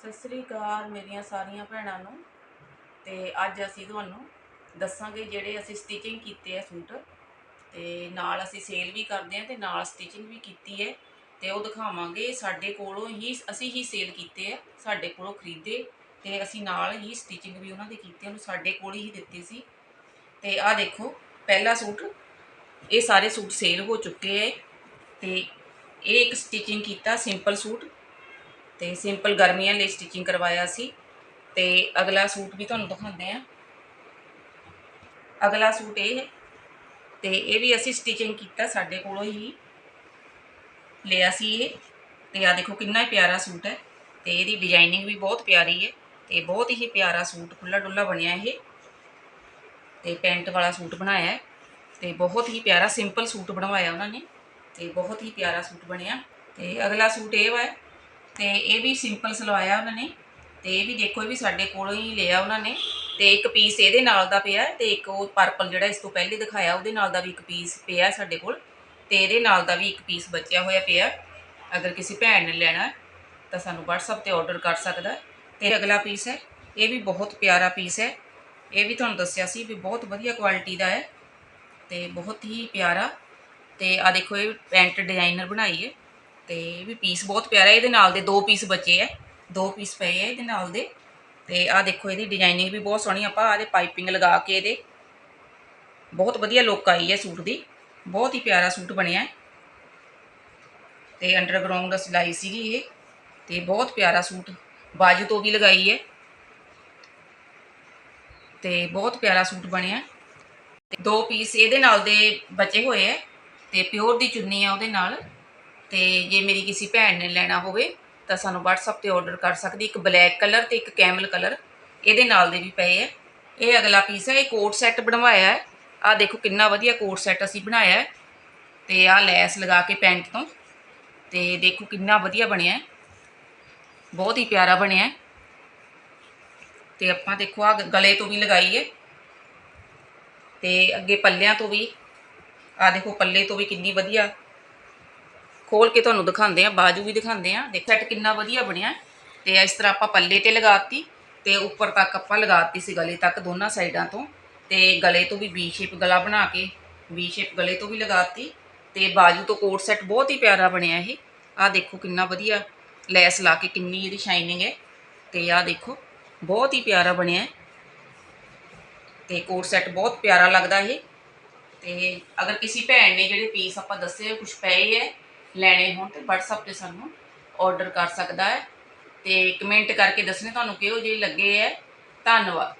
ਸਤਿ ਸ੍ਰੀ ਅਕਾਲ ਮੇਰੀਆਂ ਸਾਰੀਆਂ ਭੈਣਾਂ ਨੂੰ। ਤੇ ਅੱਜ ਅਸੀਂ ਤੁਹਾਨੂੰ ਦੱਸਾਂਗੇ ਜਿਹੜੇ ਅਸੀਂ ਸਟਿਚਿੰਗ ਕੀਤੇ ਆ ਸੂਟ। ਤੇ ਨਾਲ ਅਸੀਂ ਸੇਲ ਵੀ ਕਰਦੇ ਆ ਤੇ ਨਾਲ ਸਟਿਚਿੰਗ ਵੀ ਕੀਤੀ ਹੈ। ਤੇ ਉਹ ਦਿਖਾਵਾਂਗੇ, ਸਾਡੇ ਕੋਲੋਂ ਹੀ, ਅਸੀਂ ਹੀ ਸੇਲ ਕੀਤੇ ਆ, ਸਾਡੇ ਕੋਲੋਂ ਖਰੀਦੇ। ਤੇ ਅਸੀਂ ਨਾਲ ਹੀ ਸਟਿਚਿੰਗ ਵੀ ਉਹਨਾਂ ਦੇ ਕੀਤੀ, ਉਹਨੂੰ ਸਾਡੇ ਕੋਲ ਹੀ ਦਿੱਤੀ ਸੀ। ਤੇ ਆਹ ਦੇਖੋ, ਪਹਿਲਾ ਸੂਟ, ਇਹ ਸਾਰੇ ਸੂਟ ਸੇਲ ਹੋ ਚੁੱਕੇ ਹੈ। ਤੇ ਇਹ ਇੱਕ ਸਟਿਚਿੰਗ ਕੀਤਾ ਸਿੰਪਲ ਸੂਟ। ਤੇ ਸਿੰਪਲ ਗਰਮੀਆਂ ਲਈ ਸਟਿਚਿੰਗ ਕਰਵਾਇਆ ਸੀ। ਤੇ ਅਗਲਾ ਸੂਟ ਵੀ ਤੁਹਾਨੂੰ ਦਿਖਾਉਂਦੇ ਆ ਅਗਲਾ ਸੂਟ ਇਹ ਹੈ। ਤੇ ਇਹ ਵੀ ਅਸੀਂ ਸਟਿਚਿੰਗ ਕੀਤਾ ਸਾਡੇ ਕੋਲੋਂ ਹੀ। ਲਿਆ ਸੀ ਇਹ। ਤੇ ਆ ਦੇਖੋ ਕਿੰਨਾ ਪਿਆਰਾ ਸੂਟ ਹੈ। ਤੇ ਇਹਦੀ ਡਿਜ਼ਾਈਨਿੰਗ ਵੀ ਬਹੁਤ ਪਿਆਰੀ ਹੈ। ਤੇ ਬਹੁਤ ਹੀ ਪਿਆਰਾ ਸੂਟ ਖੁੱਲਾ ਡੁੱਲਾ ਬਣਿਆ ਇਹ। ਤੇ ਪੈਂਟ ਵਾਲਾ ਸੂਟ ਬਣਾਇਆ ਹੈ। ਤੇ ਬਹੁਤ ਹੀ ਪਿਆਰਾ ਸਿੰਪਲ ਸੂਟ ਬਣਵਾਇਆ ਉਹਨਾਂ ਨੇ। ਤੇ ਬਹੁਤ ਹੀ ਪਿਆਰਾ ਸੂਟ ਬਣਿਆ। ਤੇ ਅਗਲਾ ਸੂਟ ਇਹ ਵਾ ਤੇ ਇਹ ਵੀ ਸਿੰਪਲ ਸਲਵਾਇਆ ਉਹਨਾਂ ਨੇ ਤੇ ਇਹ ਵੀ ਦੇਖੋ ਇਹ ਵੀ ਸਾਡੇ ਕੋਲੋਂ ਹੀ ਲਿਆ ਉਹਨਾਂ ਨੇ ਤੇ ਇੱਕ ਪੀਸ ਇਹਦੇ ਨਾਲ ਦਾ ਪਿਆ ਹੈ ਤੇ ਇੱਕ ਉਹ ਪਰਪਲ ਜਿਹੜਾ ਇਸ ਤੋਂ ਪਹਿਲੇ ਦਿਖਾਇਆ ਉਹਦੇ ਨਾਲ ਦਾ ਵੀ ਇੱਕ ਪੀਸ ਪਿਆ ਸਾਡੇ ਕੋਲ ਤੇ ਇਹਦੇ ਨਾਲ ਦਾ ਵੀ ਇੱਕ ਪੀਸ ਬਚਿਆ ਹੋਇਆ ਪਿਆ। ਅਗਰ ਕਿਸੇ ਭੈਣ ਨੇ ਲੈਣਾ ਤਾਂ ਸਾਨੂੰ WhatsApp ਤੇ ਆਰਡਰ ਕਰ ਸਕਦਾ ਹੈ। ਤੇ ਅਗਲਾ ਪੀਸ ਹੈ, ਇਹ ਵੀ ਬਹੁਤ ਪਿਆਰਾ ਪੀਸ ਹੈ। ਇਹ ਵੀ ਤੁਹਾਨੂੰ ਦੱਸਿਆ ਸੀ ਵੀ ਬਹੁਤ ਵਧੀਆ ਕੁਆਲਿਟੀ ਦਾ ਹੈ ਤੇ ਬਹੁਤ ਹੀ ਪਿਆਰਾ ਤੇ ਆ ਦੇਖੋ ਇਹ ਪੈਂਟ ਡਿਜ਼ਾਈਨਰ ਬਣਾਈ ਹੈ। ਤੇ ਇਹ ਵੀ ਪੀਸ ਬਹੁਤ ਪਿਆਰਾ ਇਹਦੇ ਨਾਲ ਦੇ ਦੋ ਪੀਸ ਬਚੇ ਹੈ। ਦੋ ਪੀਸ ਪਏ ਹੈ ਇਹਦੇ ਨਾਲ ਦੇ। ਤੇ ਆਹ ਦੇਖੋ, ਇਹਦੀ ਡਿਜ਼ਾਈਨਿੰਗ ਵੀ ਬਹੁਤ ਸੋਹਣੀ ਆਪਾਂ ਆਦੇ ਪਾਈਪਿੰਗ ਲਗਾ ਕੇ ਇਹਦੇ ਬਹੁਤ ਵਧੀਆ ਲੁੱਕ ਆਈ ਹੈ ਸੂਟ ਦੀ। ਬਹੁਤ ਹੀ ਪਿਆਰਾ ਸੂਟ ਬਣਿਆ ਹੈ। ਤੇ ਅੰਡਰਗਰਾਉਂਡ ਸਿਲਾਈ ਸੀਗੀ ਇਹ। ਤੇ ਬਹੁਤ ਪਿਆਰਾ ਸੂਟ ਬਾਜੂ ਤੋਂ ਵੀ ਲਗਾਈ ਹੈ। ਤੇ ਬਹੁਤ ਪਿਆਰਾ ਸੂਟ ਬਣਿਆ ਦੋ ਪੀਸ ਇਹਦੇ ਨਾਲ ਦੇ ਬਚੇ ਹੋਏ ਹੈ। ਤੇ ਪਿਓਰ ਦੀ ਚੁੰਨੀ ਆ ਉਹਦੇ ਨਾਲ। ਤੇ ਜੇ ਮੇਰੀ ਕਿਸੇ ਭੈਣ ਨੇ ਲੈਣਾ ਹੋਵੇ, ਤਾਂ ਸਾਨੂੰ WhatsApp ਤੇ ਆਰਡਰ ਕਰ ਸਕਦੀ, ਇੱਕ ਬਲੈਕ ਕਲਰ ਤੇ ਇੱਕ ਕੈਮਲ ਕਲਰ ਇਹਦੇ ਨਾਲ ਦੇ ਵੀ ਪਏ ਹੈ ਇਹ ਅਗਲਾ ਪੀਸ ਹੈ ਇਹ ਕੋਟ ਸੈੱਟ ਬਣਵਾਇਆ ਹੈ। ਆ ਦੇਖੋ ਕਿੰਨਾ ਵਧੀਆ ਕੋਟ ਸੈੱਟ ਅਸੀਂ ਬਣਾਇਆ ਹੈ। ਤੇ ਆ ਲੈਸ ਲਗਾ ਕੇ ਪੈਂਟ ਤੋਂ। ਤੇ ਦੇਖੋ ਕਿੰਨਾ ਵਧੀਆ ਬਣਿਆ ਹੈ। ਬਹੁਤ ਹੀ ਪਿਆਰਾ ਬਣਿਆ ਹੈ। ਤੇ ਆਪਾਂ ਦੇਖੋ ਆ ਗਲੇ ਤੋਂ ਵੀ ਲਗਾਈ ਹੈ। ਤੇ ਅੱਗੇ ਪੱਲਿਆਂ ਤੋਂ ਵੀ। ਆ ਦੇਖੋ ਪੱਲੇ ਤੋਂ ਵੀ ਕਿੰਨੀ ਵਧੀਆ ਖੋਲ ਕੇ ਤੁਹਾਨੂੰ ਦਿਖਾਉਂਦੇ ਆ ਬਾਜੂ ਵੀ ਦਿਖਾਉਂਦੇ ਆ ਦੇਖ ਸੈੱਟ ਕਿੰਨਾ ਵਧੀਆ ਬਣਿਆ ਤੇ ਇਸ ਤਰ੍ਹਾਂ ਆਪਾਂ ਪੱਲੇ ਤੇ ਲਗਾਤੀ ਤੇ ਉੱਪਰ ਤੱਕ ਆਪਾਂ ਲਗਾਤੀ ਸੀ ਗਲੇ ਤੱਕ ਦੋਨਾਂ ਸਾਈਡਾਂ ਤੋਂ। ਤੇ ਗਲੇ ਤੋਂ ਵੀ ਵੀ ਸ਼ੇਪ ਗਲਾ ਬਣਾ ਕੇ ਵੀ ਸ਼ੇਪ ਗਲੇ ਤੋਂ ਵੀ ਲਗਾਤੀ ਤੇ ਬਾਜੂ ਤੋਂ ਕੋਟ ਸੈੱਟ ਬਹੁਤ ਹੀ ਪਿਆਰਾ ਬਣਿਆ ਇਹ। ਆ ਦੇਖੋ, ਕਿੰਨਾ ਵਧੀਆ ਲੈਸ ਲਾ ਕੇ ਕਿੰਨੀ ਇਹਦੀ ਸ਼ਾਈਨਿੰਗ ਹੈ। ਤੇ ਆ ਦੇਖੋ, ਬਹੁਤ ਹੀ ਪਿਆਰਾ ਬਣਿਆ ਹੈ। ਤੇ ਕੋਟ ਸੈੱਟ ਬਹੁਤ ਪਿਆਰਾ ਲੱਗਦਾ ਇਹ। ਤੇ ਅਗਰ ਕਿਸੇ ਭੈਣ ਨੇ ਜਿਹੜੇ ਪੀਸ ਆਪਾਂ ਦੱਸੇ ਕੁਝ ਪਏ ਹੈ ਲੈਣੇ ਹੋਣ ਤੇ WhatsApp ਤੇ ਸਾਨੂੰ ਆਰਡਰ ਕਰ ਸਕਦਾ ਹੈ। ਤੇ ਕਮੈਂਟ ਕਰਕੇ ਦੱਸਣੇ ਤੁਹਾਨੂੰ ਕਿਹੋ ਜਿਹੇ ਲੱਗੇ ਹੈ। ਧੰਨਵਾਦ।